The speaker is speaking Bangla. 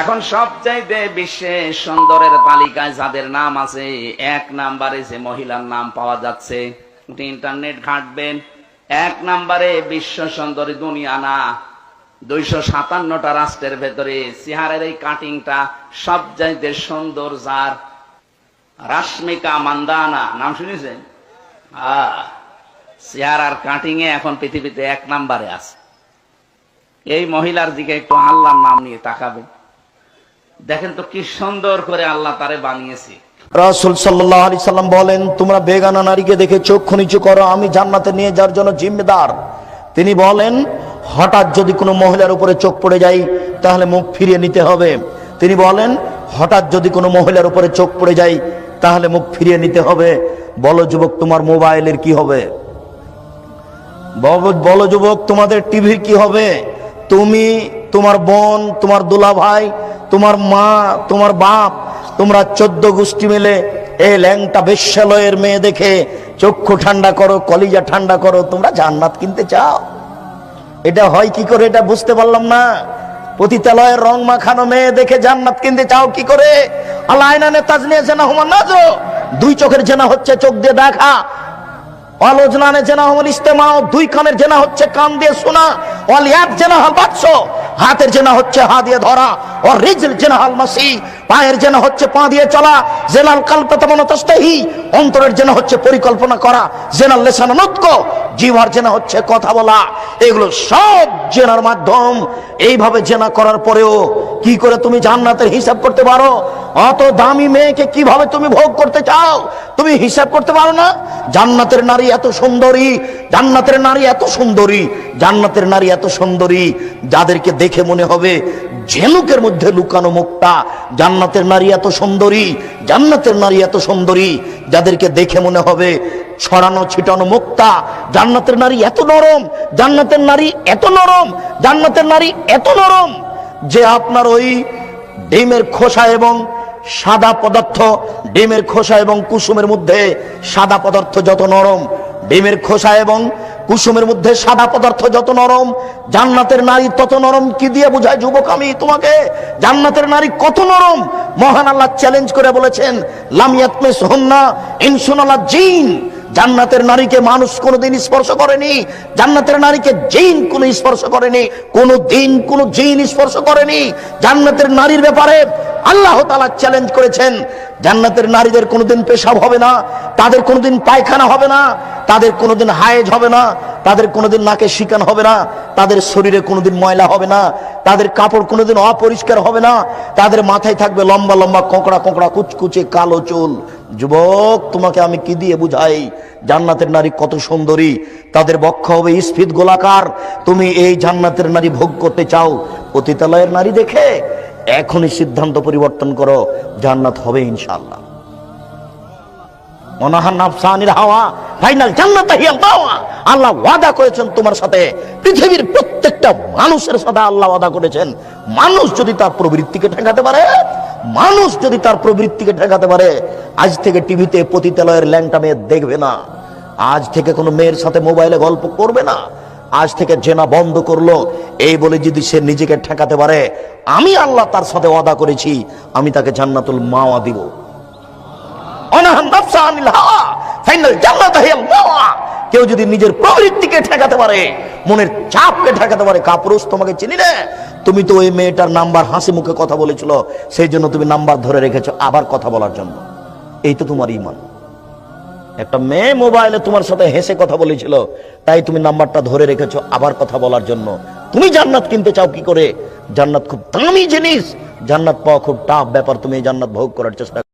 এখন সবচাইতে বিশ্বে সুন্দরের তালিকায় যাদের নাম আছে, এক নাম্বারে যে মহিলার নাম পাওয়া যাচ্ছে ইন্টারনেট ঘাঁটবেন এক নাম্বারে বিশ্ব সুন্দরী দুনিয়া না, দুইশো সাতান্নটা রাষ্ট্রের ভেতরে চেহারের এই কাটিংটা সবচাইতে সুন্দর যার। রাশ্মিকা মান্দানা, নাম শুনেছেন? আহ, চেহারার কাটিং এ এখন পৃথিবীতে এক নাম্বারে আছে। এই মহিলার দিকে একটু আল্লাহর নাম নিয়ে তাকাবেন। দেখেন তো কি সুন্দর করে আল্লাহ তারে বানিয়েছে। রাসুল সাল্লাহ আলি সাল্লাম বলেন, তোমরা বেগানা নারীকে দেখে চক্ষু নিচু করো, আমি জান্নাতে নিয়ে যাওয়ার জন্য জিম্মেদার। তিনি বলেন, হঠাৎ যদি কোনো মহিলার উপরে চোখ পড়ে যায়, তাহলে মুখ ফিরিয়ে নিতে হবে। তিনি বলেন, হঠাৎ যদি কোনো মহিলার উপরে চোখ পড়ে যায়, তাহলে মুখ ফিরিয়ে নিতে হবে। বলো যুবক, তোমার মোবাইলের কি হবে? বলো যুবক, তোমাদের টিভির কি হবে? তুমি, তোমার বোন, তোমার দুলা ভাই তোমার মা, তোমার বাপ, তোমরা চোদ্দ গোষ্ঠী মিলে এই ল্যাংটা বেশ্যালয়ের মেয়ে দেখে চক্ষু ঠান্ডা করো, কলিজা ঠান্ডা করো, তোমরা জান্নাত কিনতে চাও। এটা হয় কি করে এটা বুঝতে পারলাম না। পতিতালয়ের রং মাখানো মেয়ে দেখে জান্নাত কিনতে চাও কি করে? আল্লাহ আইনানে তাজনিয়া জেনা হুমান নাজো দুই চোখের জেনা হচ্ছে চোখ দিয়ে দেখা। অলোচনানে জেনা হল ইস্তেমা দুই কানের জেনা হচ্ছে কান দিয়ে শোনা। অল এক জেনা হল বাক্স হাতের জেনা হচ্ছে হা দিয়ে ধরা ও রিজল জেনা হল মাসি, পায়ের জেনা হচ্ছে পা দিয়ে চলা, জেনাল কালপতমন তস্তাহি অন্তরের জেনা হচ্ছে পরিকল্পনা করা, জেনাল লেসান নৎক জিভার জেনা হচ্ছে, কথা বলা। এগুলো সব জেনার মাধ্যম। এইভাবে জেনা করার পরেও কি করে তুমি জান্নাতের হিসাব করতে পারো? অত দামি মেয়েকে কীভাবে তুমি ভোগ করতে চাও? তুমি হিসাব করতে পারো না? জান্নাতের নারী এত সুন্দরী, জান্নাতের নারী এত সুন্দরী, জান্নাতের নারী এত সুন্দরী। যাদেরকে দেখে মনে হবে, ঝেনুকের মধ্যে লুকানো মুখটা, জান্নাতের নারী এত সুন্দরী জান্নাতের নারী এত সুন্দরী, যাদেরকে দেখে মনে হবে ছড়ানো, ছিটানো, মুক্তা। জান্নাতের নারী এত নরম, জান্নাতের নারী এত নরম, জান্নাতের নারী এত নরম যে আপনার ওই ডিমের খোসা এবং সাদা পদার্থ, ডিমের খোসা এবং কুসুমের মধ্যে সাদা পদার্থ যত নরম, ডিমের খোসা এবং কুসুমের মধ্যে সাদা পদার্থ যত নরম, জান্নাতের নারী তত নরম, কি দিয়ে বোঝায় যুবক আমি তোমাকে? জান্নাতের নারী কত নরম? মহান আল্লাহ চ্যালেঞ্জ করে বলেছেন লামিয়াতমে সোহন্না ইনসুনাল্লাহ জিন। জান্নাতের নারীকে মানুষ কোনোদিন স্পর্শ করেনি, জান্নাতের নারীকে জিন কোনো স্পর্শ করেনি, কোনো দিন কোনো জিন স্পর্শ করেনি। জান্নাতের নারীর ব্যাপারে আল্লাহ তালা চ্যালেঞ্জ করেছেন, জান্নাতের নারীদের কোনোদিন পেশাব হবে না, তাদের কোনোদিন পায়খানা হবে না, তাদের কোনোদিন হায়েজ হবে না, তাদের কোনোদিন নাকে শিকান হবে না, তাদের শরীরে কোনোদিন ময়লা হবে না, তাদের কাপড় কোনোদিন অপরিষ্কার হবে না, তাদের মাথায় থাকবে লম্বা লম্বা কোঁকড়া কোঁকড়া কুচকুচে কালো চুল। যুবক, তোমাকে আমি কি দিয়ে বুঝাই? জান্নাতের নারী কত সুন্দরী। তাদের বক্ষ হবে স্ফীত গোলাকার। তুমি এই জান্নাতের নারী ভোগ করতে চাও? পতিতালয়ের নারী দেখে এখনই সিদ্ধান্ত পরিবর্তন করো, জান্নাত হবে সাথে। পৃথিবীর প্রত্যেকটা মানুষের সাথে আল্লাহ করেছেন। মানুষ যদি তার প্রবৃত্তিকে ঠেকাতে পারে, মানুষ যদি তার প্রবৃত্তিকে ঠেকাতে পারে, আজ থেকে টিভিতে পতিতালয়ের ল্যাংটা মেয়ে দেখবে না। আজ থেকে কোনো মেয়ের সাথে মোবাইলে গল্প করবে না। আজ থেকে জেনা বন্ধ করল। এই বলে যদি সে নিজেকে ঠেকাতে পারে, আমি আল্লাহ তার সাথে ওয়াদা করেছি, আমি তাকে জান্নাতুল মাওয়া দিব। কেউ যদি নিজের প্রবৃত্তিকে ঠেকাতে পারে, মনের চাপকে ঠেকাতে পারে, কাপুরুষ তোমাকে চিনি না? তুমি তো ওই মেয়েটার নাম্বার হাসি মুখে কথা বলেছিল, সেই জন্য তুমি নাম্বার ধরে রেখেছো আবার কথা বলার জন্য। এই তো তোমার ইমান। একটা মেয়ে মোবাইলে তোমার সাথে হেসে কথা বলেছিল। তাই তুমি নাম্বারটা ধরে রেখেছো আবার কথা বলার জন্য। তুমি জান্নাত কিনতে চাও কি করে? জান্নাত খুব দামি জিনিস। জান্নাত পাওয়া খুব টাফ ব্যাপার। তুমি জান্নাত ভোগ করার চেষ্টা